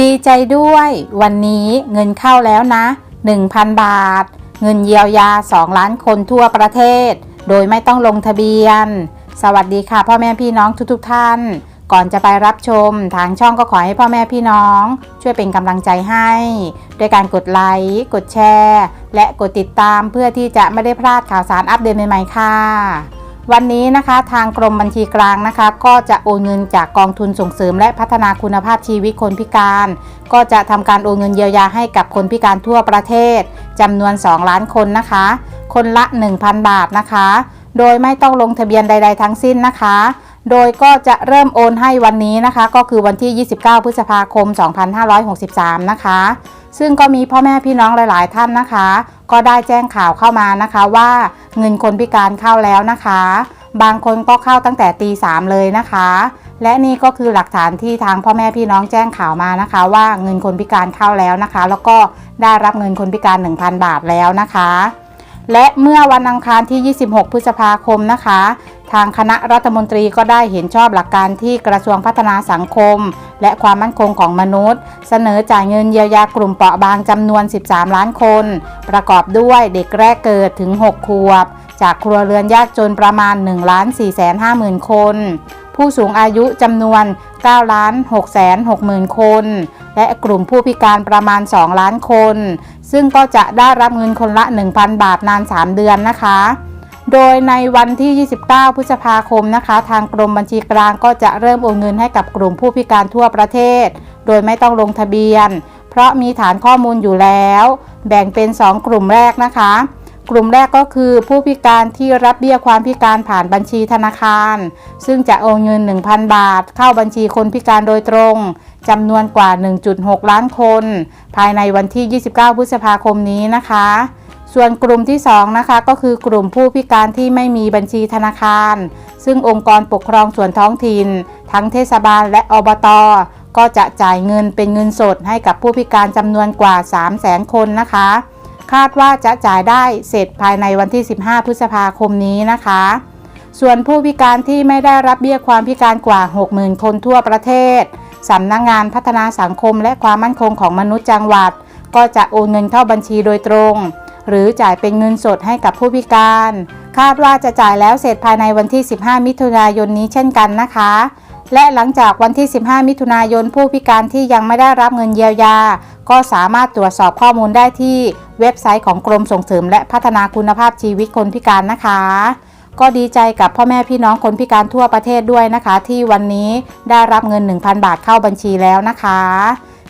ดีใจด้วย วันนี้เงินเข้าแล้วนะ 1,000 บาท เงินเยียวยา 2 ล้านคนทั่วประเทศ โดยไม่ต้องลงทะเบียน สวัสดีค่ะ พ่อแม่พี่น้องทุกๆทท่าน ก่อนจะไปรับชม ทางช่องก็ขอให้พ่อแม่พี่น้อง ช่วยเป็นกำลังใจให้ ด้วยการกดไลค์กดแชร์ และกดติดตามเพื่อที่จะไม่ได้พลาดข่าวสารอัปเดตใหม่ๆค่ะ วันนี้นะคะทางกรมบัญชีกลางนะคะ ก็จะโอนเงินจากกองทุนส่งเสริมและพัฒนาคุณภาพชีวิตคนพิการ ก็จะทำการโอนเงินเยียวยาให้กับคนพิการทั่วประเทศจำนวน 2 ล้านคนนะคะ คนละ 1,000 บาทนะคะ โดยไม่ต้องลงทะเบียนใด ๆ ทั้งสิ้นนะคะ โดยก็จะเริ่มโอนให้วันนี้นะคะ ก็คือวันที่ 29 พฤษภาคม 2563 นะคะ ซึ่งก็มีพ่อแม่พี่น้องหลาย ๆ ท่านนะคะ ก็ได้แจ้งข่าวเข้ามานะคะว่าเงินคนพิการเข้าแล้วนะคะ บางคนก็เข้าตั้งแต่ตีสามเลยนะคะ และนี่ก็คือหลักฐานที่ทางพ่อแม่พี่น้องแจ้งข่าวมานะคะ ว่าเงินคนพิการเข้าแล้วนะคะ แล้วก็ได้รับเงินคนพิการ 1,000 บาทแล้วนะคะ และเมื่อวันอังคารที่ 26 พฤษภาคมนะคะ ทางคณะรัฐมนตรีก็ได้เห็นชอบหลักการที่กระทรวงพัฒนาสังคม และความมั่นคงของมนุษย์ เสนอจ่ายเงินเยียวยากลุ่มเปราะบางจำนวน 13 ล้านคน ประกอบด้วยเด็กแรกเกิดถึง 6 ขวบ จากครัวเรือนยากจนประมาณ1ล้าน4แสน5หมื่นคน ผู้สูงอายุจำนวน9ล้าน6แสน6หมื่นคน และกลุ่มผู้พิการประมาณ 2 ล้านคน ซึ่งก็จะได้รับเงินคนละ 1,000 บาทนาน 3 เดือนนะคะ โดยในวันที่ 29 พฤษภาคมนะคะ ทางกรมบัญชีกลางก็จะเริ่มโอนเงินให้กับกลุ่มผู้พิการทั่วประเทศ โดยไม่ต้องลงทะเบียน เพราะมีฐานข้อมูลอยู่แล้ว แบ่งเป็น 2 กลุ่มแรกนะคะ กลุ่มแรกก็คือผู้พิการที่รับเบี้ยความพิการผ่านบัญชีธนาคาร ซึ่งจะโอนเงิน 1,000 บาท เข้าบัญชีคนพิการโดยตรงจำนวนกว่า 1.6 ล้านคน ภายในวันที่ 29 พฤษภาคมนี้นะคะ ส่วนกลุ่มที่2นะคะก็คือกลุ่มผู้พิการที่ไม่มีบัญชีธนาคาร ซึ่งองค์กรปกครองส่วนท้องถิ่น ทั้งเทศบาลและอบตก็จะจ่ายเงินเป็นเงินสดให้กับผู้พิการจำนวนกว่า 3 0 0แสนคนนะคะ คาดว่าจะจ่ายได้เสร็จภายในวันที่ 15 พฤษภาคมนี้นะคะ ส่วนผู้พิการที่ไม่ได้รับเบี้ยความพิการกว่า 60,000 คนทั่วประเทศสำนักงงานพัฒนาสังคมและความมั่นคงของมนุษย์จังหวัด ก็จะโอนเงินเข้าบัญชีโดยตรง หรือจ่ายเป็นเงินสดให้กับผู้พิการ คาดว่าจะจ่ายแล้วเสร็จภายในวันที่ 15 มิถุนายนนี้เช่นกันนะคะ และหลังจากวันที่ 15 มิถุนายนผู้พิการที่ยังไม่ได้รับเงินเยียวยา ก็สามารถตรวจสอบข้อมูลได้ที่เว็บไซต์ของกรมส่งเสริม และพัฒนาคุณภาพชีวิตคนพิการนะคะ ก็ดีใจกับพ่อแม่พี่น้องคนพิการทั่วประเทศด้วยนะคะ ที่วันนี้ได้รับเงิน 1,000 บาทเข้าบัญชีแล้วนะคะ